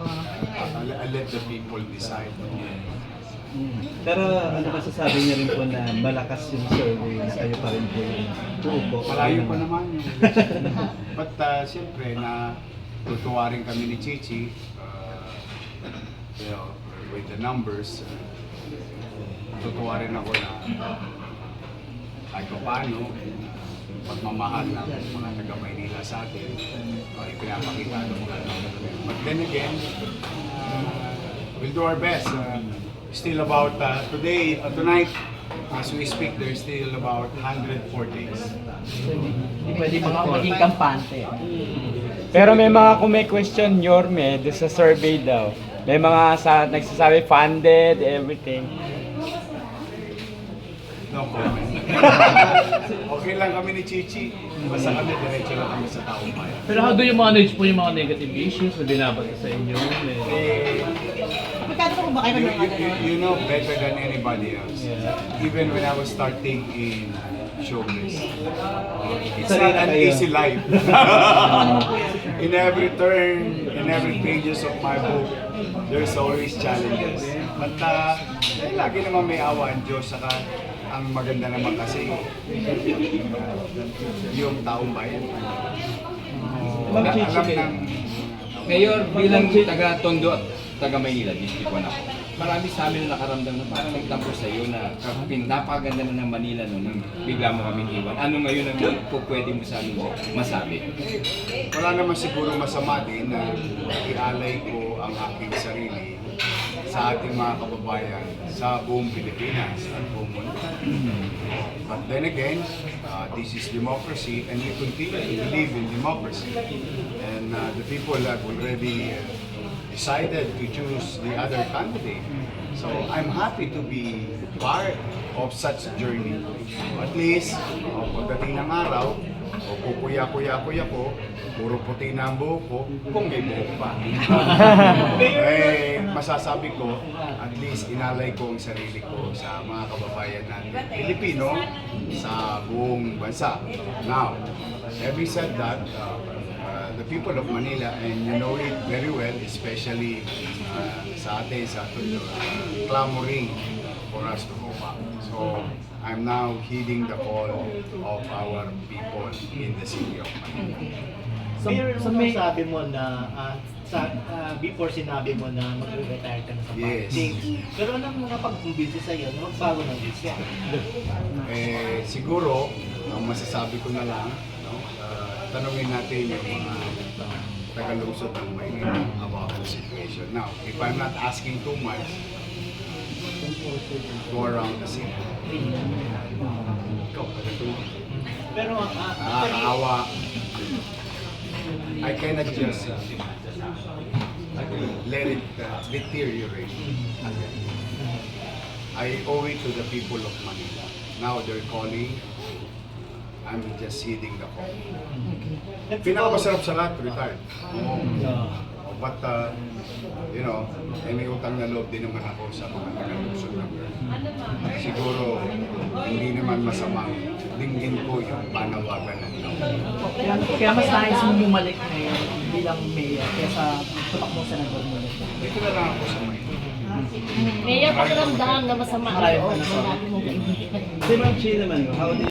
I'll, I'll let the people decide. Mm. Pero ano masasabi niyo rin po na malakas yung survey na kayo pa rin po yung uupo? Malayo pa naman yung. But uh, siyempre na tutuwa rin kami ni Chichi uh, you know, with the numbers. Uh, tutuwa rin ako na kahit pa paano pagmamahal ng mga taga Maynila sa atin uh, ipinapakita ng mga then again, uh, we'll do our best. Uh, still about uh, today, uh, tonight, as we speak, there's still about 104 days. Hindi pwede mga maging kampante. Pero may mga kung may question, Yorme, doon sa survey daw. May mga sa, nagsasabi funded, everything. No comment. okay lang kami ni Chichi. Basta kami, diretso lang kami sa taong bayan. Pero how do you manage po yung mga negative issues na binabato sa inyo? Eh, Magkano po ba kayo you, ng mga you, you, you know better than anybody else. Even when I was starting in showbiz. Uh, it's not an easy life. in every turn, in every pages of my book, there's always challenges. But uh, eh, lagi naman may awa ang Diyos. Saka ang maganda naman kasi uh, yung taong bayan. Chichi, alam ng Mayor, bilang taga Tondo at taga Maynila, district 1 ako. Marami sa amin na nakaramdam na parang nagtampo sa iyo na kapin, napakaganda na ng Manila no, nang bigla mo kami iwan. Ano ngayon ang po pwede mo sa amin masabi? Wala naman siguro masama din na ialay ko ang aking sarili sa ating mga kababayan sa buong Pilipinas at buong mundo. But then again, uh, this is democracy and we continue to believe in democracy. And uh, the people have already uh, decided to choose the other candidate. So I'm happy to be part of such journey. At least, uh, pagdating ng araw, o kukuya-kuya-kuya ko, puro puti na ang buhok ko, kung may buhok pa. eh, masasabi ko, at least inalay ko ang sarili ko sa mga kababayan natin Pilipino sa buong bansa. Now, having said that, uh, uh, the people of Manila, and you know it very well, especially uh, sa atin, sa Tondo, uh, clamoring for us to go back. So, I'm now heeding the call of our people in the city of Manila. So, Mayor, so may, sabi mo na ah, sa ah, before sinabi mo na mag-retire ka na sa Yes. politics. Pero anong mga pag-convince sa iyo na magbago ng vision? Eh, siguro, ang masasabi ko na lang, no, uh, tanungin natin yung mga tagalusot ng Maynila about the situation. Now, if I'm not asking too much, go around the city. Ikaw, taga-tulong. Pero ah, actually, Nakakaawa. I cannot just uh, let it uh, deteriorate. I owe it to the people of Manila. Now they're calling. I'm just heeding the call. Pinakamasarap sa lahat, retired. But, uh, you know, eh, may utang na loob din naman ako sa mga tagalusod ng Siguro, hindi naman masamang dinggin ko yung panawagan ng tao. kaya, kaya mas nais mo bumalik ngayon bilang mayor kaysa tumakbo sa nagawin mo. Dito na lang ako sa may. Mayor, pakiramdam na masama natin mong kaibigan. Si Ma'am Chi naman, how